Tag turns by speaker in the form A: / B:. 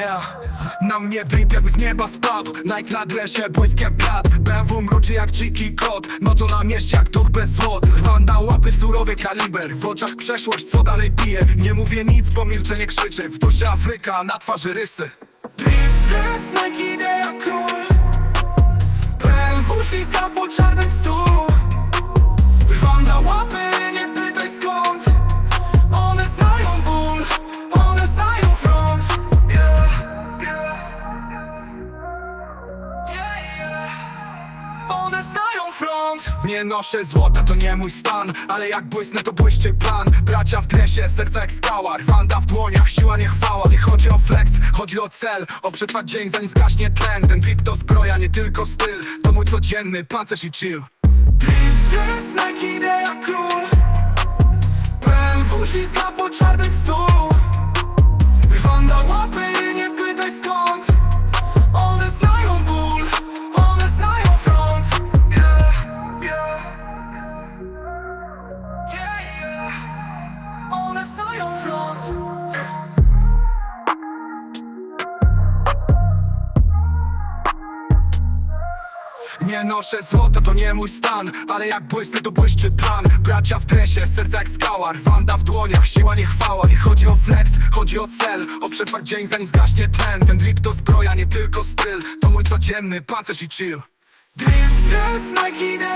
A: Yeah. Na mnie drip jakby z nieba spadł. Nike na dresie, błysk jak blat BMW mruczy jak dziki kot. No to na mieście jak duch bez złot Wanda łapy surowy kaliber. W oczach przeszłość, co dalej pije. Nie mówię nic, bo milczenie krzyczy. W duszy Afryka, na twarzy rysy. Drip dress, Nike One znają front. Nie noszę złota, to nie mój stan Ale jak błysnę, to błyszczy plan. Bracia w dresie, serca jak skała Rwanda w dłoniach, siła nie chwała. Nie chodzi o flex, chodzi o cel. O przetrwać dzień, zanim zgaśnie tlen Ten drip to zbroja, nie tylko styl. To mój codzienny pancerz i chill. Drip jest Nike, idea król. BMW ślizga Nie noszę złota, to nie mój stan Ale jak błysnę, to błyszczy plan. Bracia w dresie, serca jak skała Rwanda w dłoniach, siła nie chwała. Nie chodzi o flex, chodzi o cel O przetrwać dzień, zanim zgaśnie tlen Ten drip to zbroja, nie tylko styl To mój codzienny pancerz i chill. Drip jest Nike,